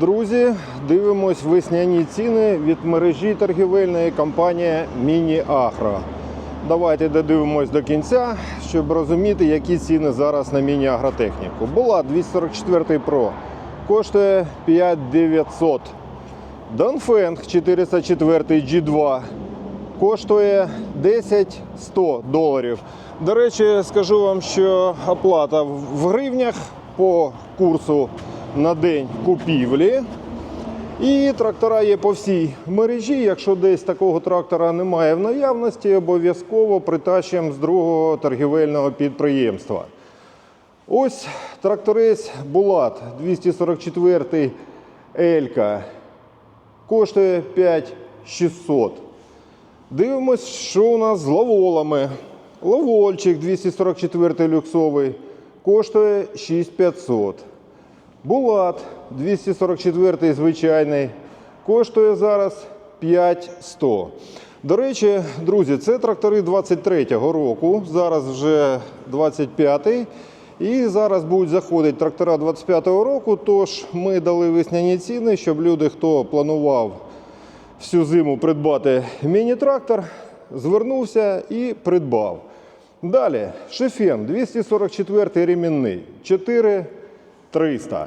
Друзі, дивимось весняні ціни від мережі торгівельної компанії Міні Агро. Давайте додивимось до кінця, щоб розуміти, які ціни зараз на міні-агротехніку. Була 244 Pro, коштує 5900. Донфенг 404 G2 коштує 10 100 доларів. До речі, скажу вам, що оплата в гривнях по курсу на день купівлі. І трактора є по всій мережі. Якщо десь такого трактора немає в наявності, обов'язково притащимо з другого торгівельного підприємства. Ось тракторець Булат 244 Елька коштує 5600. Дивимось, що у нас з лаволами. Лавольчик 244 люксовий коштує 6500. Булат 244 звичайний коштує зараз 5100. До речі, друзі, це трактори 23-го року. Зараз вже 25-й. І зараз будуть заходити трактора 25-го року. Тож ми дали весняні ціни, щоб люди, хто планував всю зиму придбати міні-трактор, звернувся і придбав. Далі, Шефен 244 ремінний 4300.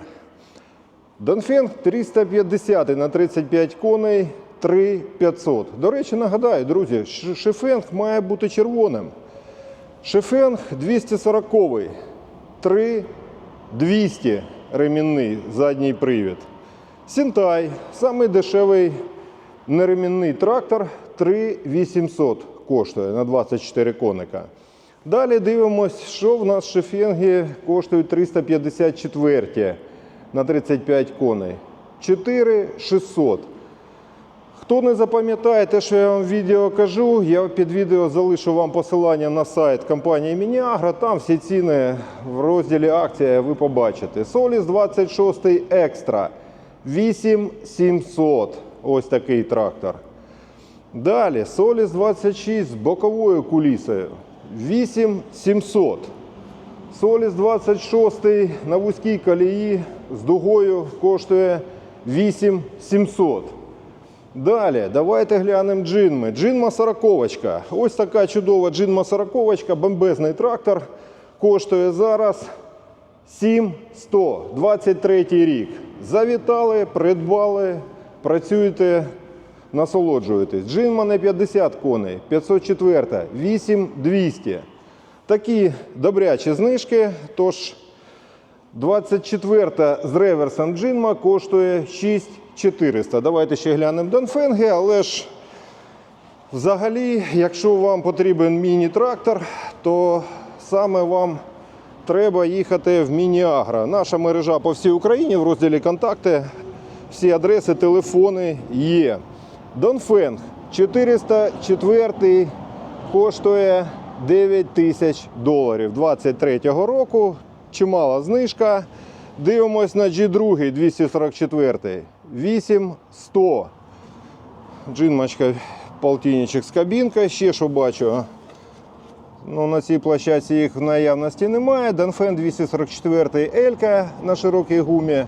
Донфенг 350 на 35 коней 3500. До речі, нагадаю, друзі, Шефенг має бути червоним. Шефенг 240 3200 ремінний задній привід. Сінтай самий дешевий неремінний трактор 3800 коштує на 24 коника. Далі дивимось, що в нас шефенги коштують 354 на 35 коней. 4600. Хто не запам'ятає те, що я вам відео кажу, я під відео залишу вам посилання на сайт компанії Мініагро. Там всі ціни в розділі акція ви побачите. Соліс 26 екстра 8700. Ось такий трактор. Далі Соліс 26 з боковою кулісою 8700. Соліс 26 на вузькій колії з дугою коштує 8700. Далі, давайте глянемо джинми. Джинма 40. Ось така чудова джинма 40, бомбезний трактор. Коштує зараз 7100, 23 рік. Завітали, придбали, працюєте, насолоджуєтесь. Джинма не 50 коней, 504, 8200. Такі добрячі знижки. Тож 24 та з реверсом джинма коштує 6400. Давайте ще глянемо Донфенги, але ж взагалі, якщо вам потрібен міні-трактор, то саме вам треба їхати в Міні-Агро. Наша мережа по всій Україні в розділі контакти. Всі адреси, телефони є. Донфенг 404 коштує 9 тисяч доларів 23-го року. Чимала знижка. Дивимось на G2 244. 8100. Джинмачка, полтинничок з кабінкою. Ще що бачу. Ну, на цій площадці їх в наявності немає. Данфен 244 Елька на широкій гумі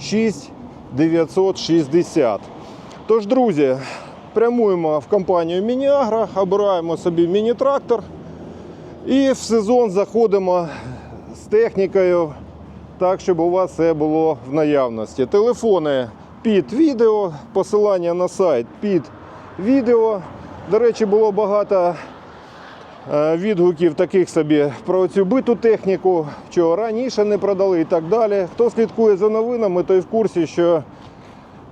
6960. Тож, друзі, прямуємо в компанію Мініагро, обираємо собі міні-трактор і в сезон заходимо з технікою так, щоб у вас все було в наявності. Телефони під відео, посилання на сайт під відео. До речі, було багато е, відгуків таких собі про цю биту техніку, що раніше не продали і так далі. Хто слідкує за новинами, той в курсі, що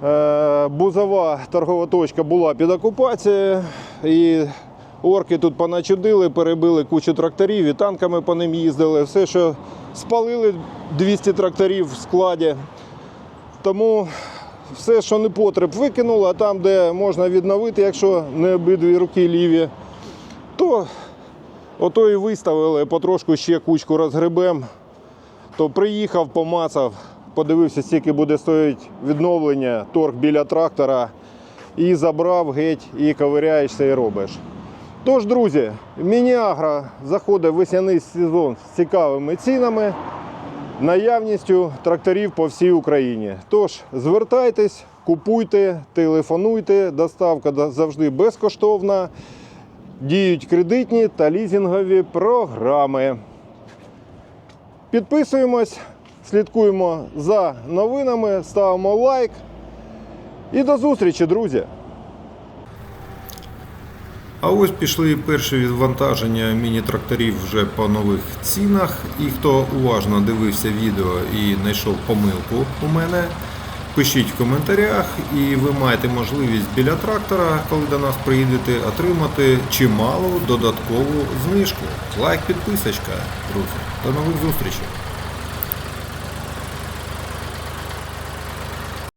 е, бузова торгова точка була під окупацією. І орки тут поначудили, перебили кучу тракторів і танками по ним їздили. Все, що спалили 200 тракторів в складі. Тому все, що не потреб, викинули, а там, де можна відновити, якщо не обидві руки ліві, то ото і виставили, потрошку ще кучку розгребем. То приїхав, помацав, подивився, скільки буде стоїть відновлення, торг біля трактора, і забрав геть, і ковиряєшся і робиш. Тож, друзі, Мініагро заходить в весняний сезон з цікавими цінами. наявністю тракторів по всій Україні. Тож звертайтесь, купуйте, телефонуйте, доставка завжди безкоштовна. Діють кредитні та лізингові програми. Підписуємось, слідкуємо за новинами, ставимо лайк. І до зустрічі, друзі! А ось пішли перші відвантаження міні-тракторів вже по нових цінах. І хто уважно дивився відео і знайшов помилку у мене, пишіть в коментарях, і ви маєте можливість біля трактора, коли до нас приїдете, отримати чималу додаткову знижку. Лайк, підписочка, друзі. До нових зустрічей!